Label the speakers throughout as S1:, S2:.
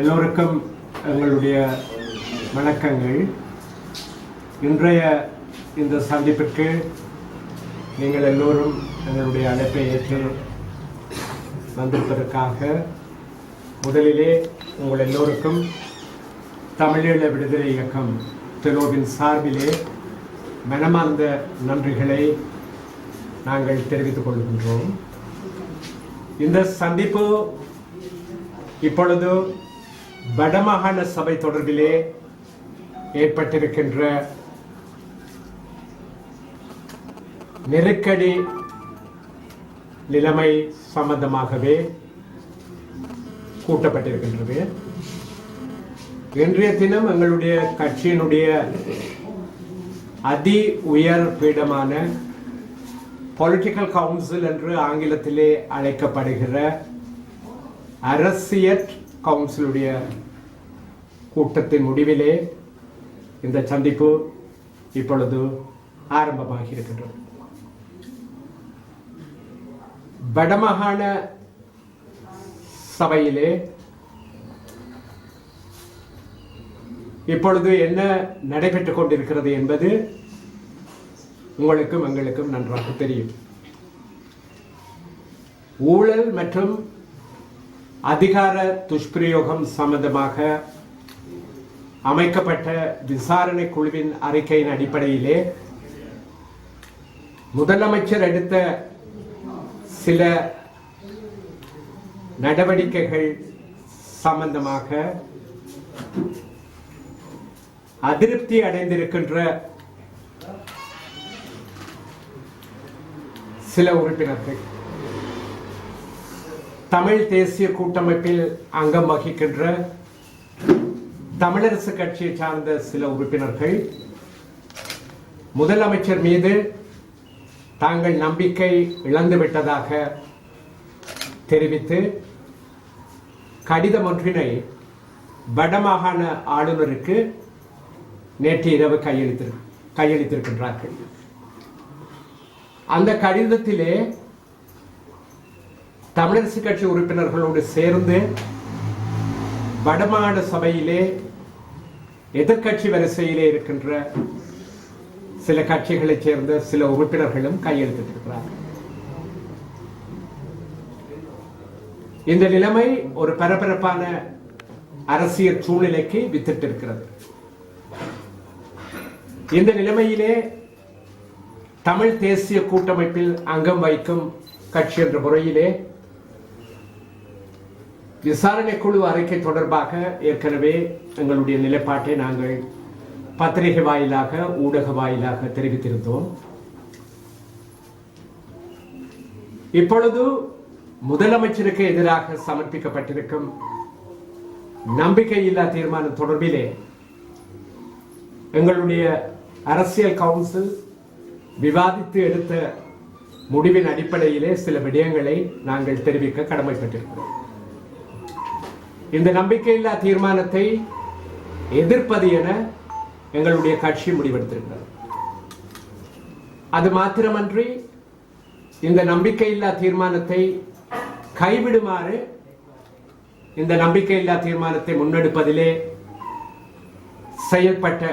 S1: எல்லோருக்கும் எங்களுடைய வணக்கங்கள். இன்றைய இந்த சந்திப்பிற்கு நீங்கள் எல்லோரும் எங்களுடைய அழைப்பை ஏற்று வந்திருப்பதற்காக முதலிலே உங்கள் எல்லோருக்கும் தமிழீழ விடுதலை இயக்கம் தெலோவின் சார்பிலே மனமார்ந்த நன்றிகளை நாங்கள் தெரிவித்துக் கொள்கின்றோம். இந்த சந்திப்பு இப்பொழுது வடமாகாண சபை தொடர்பிலே ஏற்பட்டிருக்கின்ற நெருக்கடி நிலைமை சம்பந்தமாகவே கூட்டப்பட்டிருக்கின்றது. இன்றைய தினம் எங்களுடைய கட்சியினுடைய அதி உயர் பீடமான பொலிட்டிக்கல் கவுன்சில் என்று ஆங்கிலத்திலே அழைக்கப்படுகிற அரசியல் கவுன்சிலுடைய கூட்டத்தின் முடிவிலே இந்த சந்திப்பு இப்பொழுது ஆரம்பமாகி இருக்கின்றது வடமாகாண சபையிலே இப்பொழுது என்ன நடைபெற்றுக் கொண்டிருக்கிறது என்பது உங்களுக்கும் எங்களுக்கும் நன்றாக தெரியும். ஊழல் மற்றும் அதிகார துஷ்பிரயோகம் சம்பந்தமாக அமைக்கப்பட்ட விசாரணை குழுவின் அறிக்கையின் அடிப்படையிலே முதலமைச்சர் எடுத்த சில நடவடிக்கைகள் சம்பந்தமாக அதிருப்தி அடைந்திருக்கின்ற சில உறுப்பினர்கள். தமிழ் தேசிய கூட்டமைப்பில் அங்கம் வகிக்கின்ற தமிழரசு கட்சியை சார்ந்த சில உறுப்பினர்கள் முதலமைச்சர் மீது தாங்கள் நம்பிக்கை இழந்துவிட்டதாக தெரிவித்து கடிதம் ஒன்றினை வடமாகாண ஆளுநருக்கு நேற்று இரவு கையெழுத்து கையளித்திருக்கின்றார்கள். அந்த கடிதத்திலே தமிழரசு கட்சி உறுப்பினர்களோடு சேர்ந்து வடமாட சபையிலே எதிர்கட்சி வரிசையிலே இருக்கின்ற சில கட்சிகளைச் சேர்ந்த சில உறுப்பினர்களும் கையெழுத்திட்டிருக்கிறார்கள் இந்த நிலைமை ஒரு பரபரப்பான அரசியல் சூழ்நிலைக்கு வித்திட்டிருக்கிறது. இந்த நிலைமையிலே தமிழ் தேசிய கூட்டமைப்பில் அங்கம் வைக்கும் கட்சி என்ற முறையிலே விசாரணை குழு அறிக்கை தொடர்பாக ஏற்கனவே எங்களுடைய நிலைப்பாட்டை நாங்கள் பத்திரிகை வாயிலாக ஊடக வாயிலாக தெரிவித்திருந்தோம். இப்பொழுது முதலமைச்சருக்கு எதிராக சமர்ப்பிக்கப்பட்டிருக்கும் நம்பிக்கையில்லா தீர்மானம் தொடர்பிலே எங்களுடைய அரசியல் கவுன்சில் விவாதித்து எடுத்த முடிவின் அடிப்படையிலே சில விடயங்களை நாங்கள் தெரிவிக்க கடமைப்பட்டிருக்கிறோம். இந்த நம்பிக்கையில்லா தீர்மானத்தை எதிர்ப்பது என எங்களுடைய கட்சி முடிவெடுத்திருக்கிறது. அது மாத்திரமன்றி இந்த நம்பிக்கையில்லா தீர்மானத்தை கைவிடுமாறு இந்த நம்பிக்கையில்லா தீர்மானத்தை முன்னெடுப்பதிலே செயல்பட்ட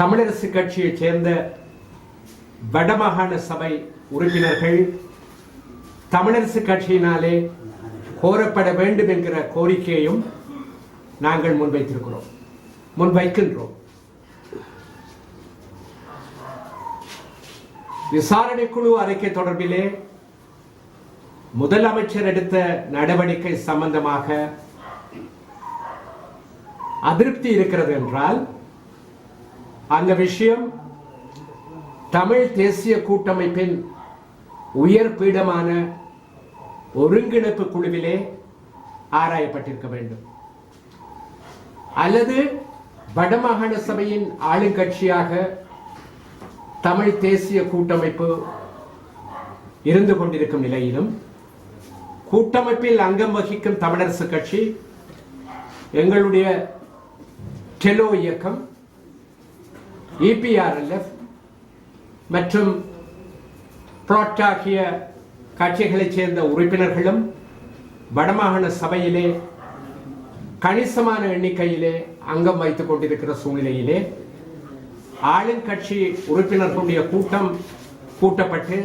S1: தமிழரசு கட்சியைச் சேர்ந்த வடமாகாண சபை உறுப்பினர்கள் தமிழரசு கட்சியினாலே கோரப்பட வேண்டும் என்கிற கோரிக்கையையும் நாங்கள் முன்வைத்திருக்கிறோம். முன்வைக்கின்றோம். விசாரணை குழு அறிக்கை தொடர்பிலே முதலமைச்சர் எடுத்த நடவடிக்கை சம்பந்தமாக அதிருப்தி இருக்கிறது என்றால் அந்த விஷயம் தமிழ் தேசிய கூட்டமைப்பின் உயர் பீடமான ஒருங்கிணைப்பு குழுவிலே ஆராயப்பட்டிருக்க வேண்டும். அல்லது வடமாகாண சபையின் ஆளுங்கட்சியாக தமிழ் தேசிய கூட்டமைப்பு இருந்து கொண்டிருக்கும் நிலையிலும் கூட்டமைப்பில் அங்கம் வகிக்கும் தமிழரசு கட்சி எங்களுடைய டெலோ இயக்கம் இபிஆர்எல்எஃப் மற்றும் புரோட்டாகிய ஆகிய கட்சிகளைச் சேர்ந்த உறுப்பினர்களும் வடமாகாண சபையிலே கணிசமான எண்ணிக்கையிலே அங்கம் வைத்துக் கொண்டிருக்கிற சூழ்நிலையிலே ஆளுங்கட்சி உறுப்பினர்களுடைய கூட்டம் கூட்டப்பட்டு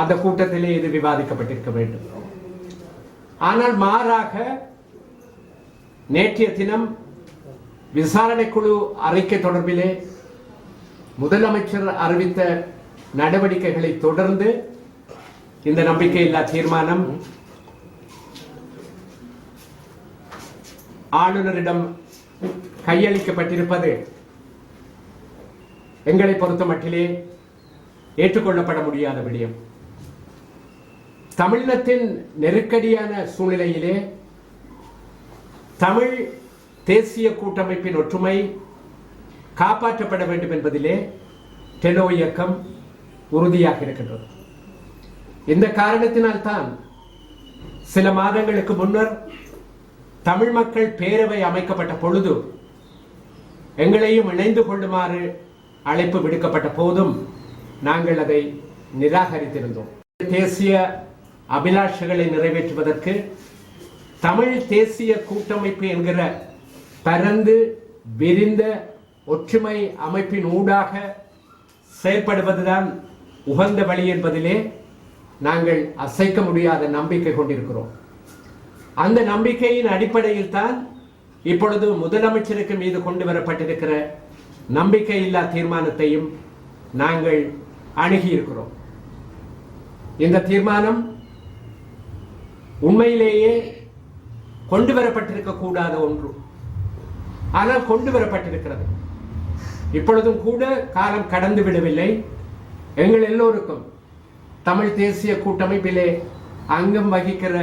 S1: அந்த கூட்டத்திலே இது விவாதிக்கப்பட்டிருக்க வேண்டும். ஆனால் மாறாக நேற்றைய தினம் விசாரணை குழு அறிக்கை தொடர்பிலே முதலமைச்சர் அறிவித்த நடவடிக்கைகளை தொடர்ந்து இந்த நம்பிக்கையில்லா தீர்மானம். ஆளுநரிடம் கையளிக்கப்பட்டிருப்பது எங்களை பொறுத்த மட்டிலே ஏற்றுக்கொள்ளப்பட முடியாத விடயம். தமிழினத்தின் நெருக்கடியான சூழ்நிலையிலே தமிழ் தேசிய கூட்டமைப்பின் ஒற்றுமை காப்பாற்றப்பட வேண்டும் என்பதிலே டெலோ இயக்கம் உறுதியாக இருக்கின்றது. இந்த காரணத்தினால்தான் சில மாதங்களுக்கு முன்னர் தமிழ் மக்கள் பேரவை அமைக்கப்பட்ட பொழுது எங்களையும் இணைந்து கொள்ளுமாறு அழைப்பு விடுக்கப்பட்ட போதும் நாங்கள் அதை நிராகரித்திருந்தோம். தேசிய அபிலாஷைகளை நிறைவேற்றுவதற்கு தமிழ் தேசிய கூட்டமைப்பு என்கிற பரந்து விரிந்த ஒற்றுமை அமைப்பின் ஊடாக செயல்படுவதுதான் உகந்த வழி என்பதிலே நாங்கள் அசைக்க முடியாத நம்பிக்கை கொண்டிருக்கிறோம். அந்த நம்பிக்கையின் அடிப்படையில் தான் இப்பொழுது முதலமைச்சருக்கு மீது கொண்டு வரப்பட்டிருக்கிற நம்பிக்கையில்லா தீர்மானத்தையும் நாங்கள் அணுகியிருக்கிறோம். இந்த தீர்மானம் உண்மையிலேயே கொண்டு வரப்பட்டிருக்க கூடாத ஒன்று. ஆனால் கொண்டு வரப்பட்டிருக்கிறது. இப்பொழுதும் கூட காலம் கடந்து விடவில்லை. எங்கள் எல்லோருக்கும் தமிழ் தேசிய கூட்டமைப்பிலே அங்கம் வகிக்கிற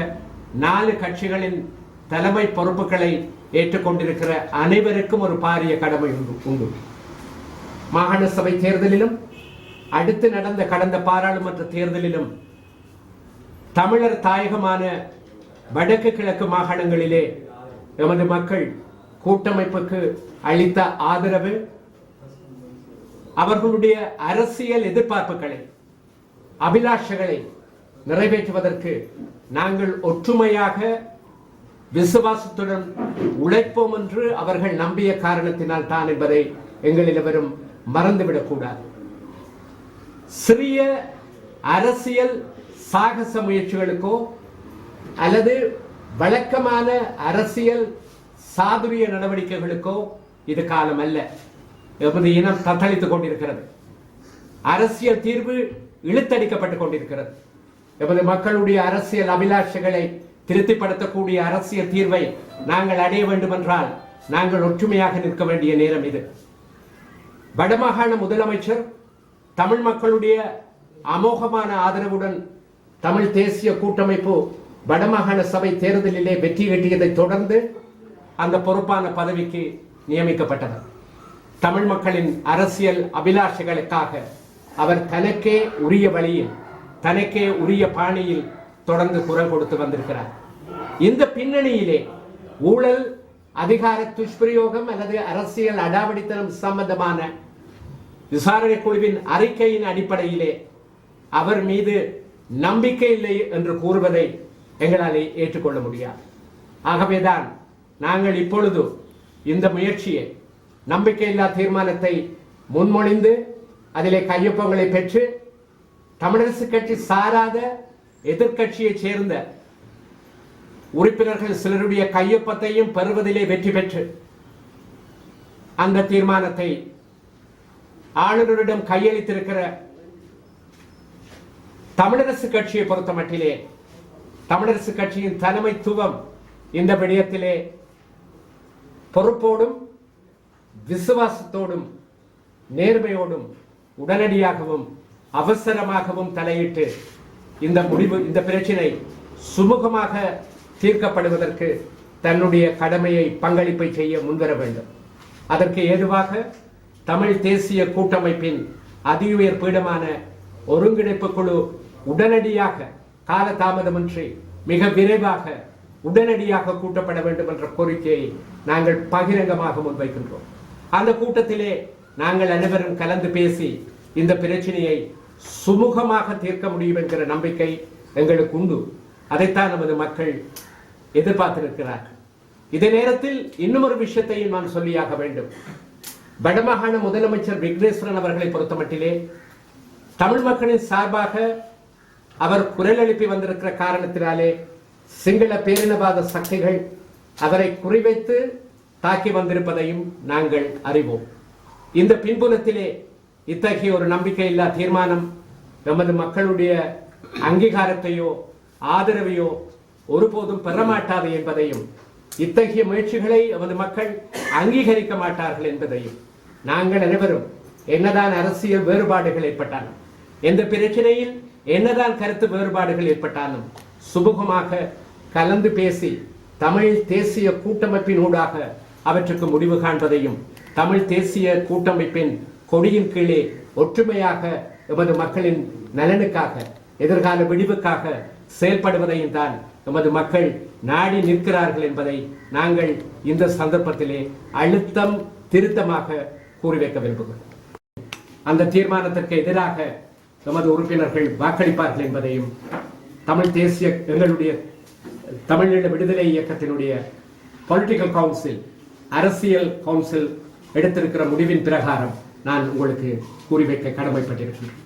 S1: நாலு கட்சிகளின் தலைமை பொறுப்புகளை ஏற்றுக்கொண்டிருக்கிற அனைவருக்கும் ஒரு பாரிய கடமை உண்டு உண்டு. மாகாண சபை தேர்தலிலும் அடுத்து நடந்த கடந்த பாராளுமன்ற தேர்தலிலும் தமிழர் தாயகமான வடக்கு கிழக்கு மாகாணங்களிலே எமது மக்கள் கூட்டமைப்புக்கு அளித்த ஆதரவு அவர்களுடைய அரசியல் எதிர்பார்ப்புகளை அபிலாஷைகளை நிறைவேற்றுவதற்கு நாங்கள் ஒற்றுமையாக விசுவாசத்துடன் உழைப்போம் என்று அவர்கள் நம்பிய காரணத்தினால் தான் என்பதை எங்களில் எவரும் மறந்துவிடக்கூடாது. சிறிய அரசியல் சாகச முயற்சிகளுக்கோ அல்லது வழக்கமான அரசியல் சாதுரிய நடவடிக்கைகளுக்கோ இது காலம் அல்ல எமது இனம் தத்தளித்துக் கொண்டிருக்கிறது. அரசியல் தீர்வு இழுத்தடிக்கப்பட்டுக் கொண்டிருக்கிறது. எமது மக்களுடைய அரசியல் அபிலாஷைகளை திருப்திப்படுத்தக்கூடிய அரசியல் தீர்வை நாங்கள் அடைய வேண்டுமென்றால் நாங்கள் ஒற்றுமையாக நிற்க வேண்டிய நேரம் இது. வடமாகாண முதலமைச்சர் தமிழ் மக்களுடைய அமோகமான ஆதரவுடன் தமிழ் தேசிய கூட்டமைப்பு வடமாகாண சபை தேர்தலிலே வெற்றி கட்டியதை தொடர்ந்து அந்த பொறுப்பான பதவிக்கு நியமிக்கப்பட்டது. தமிழ் மக்களின் அரசியல் அபிலாஷைகளுக்காக அவர் தனக்கே உரிய வழியில் தனக்கே உரிய பாணியில் தொடர்ந்து குரல் கொடுத்து வந்திருக்கிறார். இந்த பின்னணியிலே ஊழல் அதிகார துஷ்பிரயோகம் அல்லது அரசியல் அடாவடித்தனம் சம்பந்தமான விசாரணை குழுவின் அறிக்கையின் அடிப்படையிலே அவர் மீது நம்பிக்கை இல்லை என்று கூறுவதை எங்களால் ஏற்றுக்கொள்ள முடியாது. ஆகவேதான் நாங்கள் இப்பொழுது இந்த முயற்சியை நம்பிக்கையில்லா தீர்மானத்தை முன்மொழிந்து அதிலே கையொப்பங்களை பெற்று தமிழரசு கட்சி சாராத எதிர்கட்சியைச் சேர்ந்த உறுப்பினர்கள் சிலருடைய கையொப்பத்தையும் பெறுவதிலே வெற்றி பெற்று அந்த தீர்மானத்தை ஆளுநரிடம் கையளித்திருக்கிற தமிழரசு கட்சியை பொறுத்த மட்டிலே தமிழரசு கட்சியின் தலைமைத்துவம் இந்த விடயத்திலே பொறுப்போடும் விசுவாசத்தோடும் நேர்மையோடும் உடனடியாகவும் அவசரமாகவும் தலையிட்டு இந்த முடிவு இந்த பிரச்சினை சுமூகமாக தீர்க்கப்படுவதற்கு தன்னுடைய கடமையை பங்களிப்பை செய்ய முன்வர வேண்டும். அதற்கு ஏதுவாக தமிழ் தேசிய கூட்டமைப்பின் அதியுயர் பீடமான ஒருங்கிணைப்பு குழு உடனடியாக காலதாமதமின்றி மிக விரைவாக உடனடியாக கூட்டப்பட வேண்டும் என்ற கோரிக்கையை நாங்கள் பகிரங்கமாக முன்வைக்கின்றோம். அந்த கூட்டத்திலே நாங்கள் அனைவரும் கலந்து பேசி இந்த பிரச்சனையை சுமூகமாக தீர்க்க முடியும் என்கிற நம்பிக்கை எங்களுக்கு உண்டு. அதைத்தான் நமது மக்கள் எதிர்பார்த்திருக்கிறார்கள். இதே நேரத்தில் இன்னும் ஒரு விஷயத்தையும் நான் சொல்லியாக வேண்டும். வடமாகாண முதலமைச்சர் விக்னேஸ்வரன் அவர்களை பொறுத்தமட்டிலே தமிழ் மக்களின் சார்பாக அவர் குரல் எழுப்பி வந்திருக்கிற காரணத்தினாலே சிங்கள பேரினவாத சக்திகள் அவரை குறிவைத்து தாக்கி வந்திருப்பதையும் நாங்கள் அறிவோம். இந்த பின்புலத்திலே இத்தகைய ஒரு நம்பிக்கையில்லா தீர்மானம் எமது மக்களுடைய அங்கீகாரத்தையோ ஆதரவையோ ஒருபோதும் பெறமாட்டாது என்பதையும் இத்தகைய முயற்சிகளை எமது மக்கள் அங்கீகரிக்க மாட்டார்கள் என்பதையும் நாங்கள் அனைவரும் என்னதான் அரசியல் வேறுபாடுகள் ஏற்பட்டாலும் எந்த பிரச்சனையில் என்னதான் கருத்து வேறுபாடுகள் ஏற்பட்டாலும் சுமூகமாக கலந்து பேசி தமிழ் தேசிய கூட்டமைப்பின் ஊடாக அவற்றுக்கு முடிவு காண்பதையும் தமிழ் தேசிய கூட்டமைப்பின் கொடியின் கீழே ஒற்றுமையாக எமது மக்களின் நலனுக்காக எதிர்கால விடிவுக்காக செயல்படுவதையும் தான் எமது மக்கள் நாடி நிற்கிறார்கள் என்பதை நாங்கள் இந்த சந்தர்ப்பத்திலே அழுத்தம் திருத்தமாக கூறி வைக்க விரும்புகிறோம். அந்த தீர்மானத்திற்கு எதிராக எமது உறுப்பினர்கள் வாக்களிப்பார்கள் என்பதையும் தமிழ் தேசிய எங்களுடைய தமிழீழ விடுதலை இயக்கத்தினுடைய பொலிட்டிக்கல் கவுன்சில் அரசியல் கவுன்சில் எடுத்திருக்கிற முடிவின் பிரகாரம் நான் உங்களுக்கு கூறி வைக்க கடமைப்பட்டிருக்கிறேன்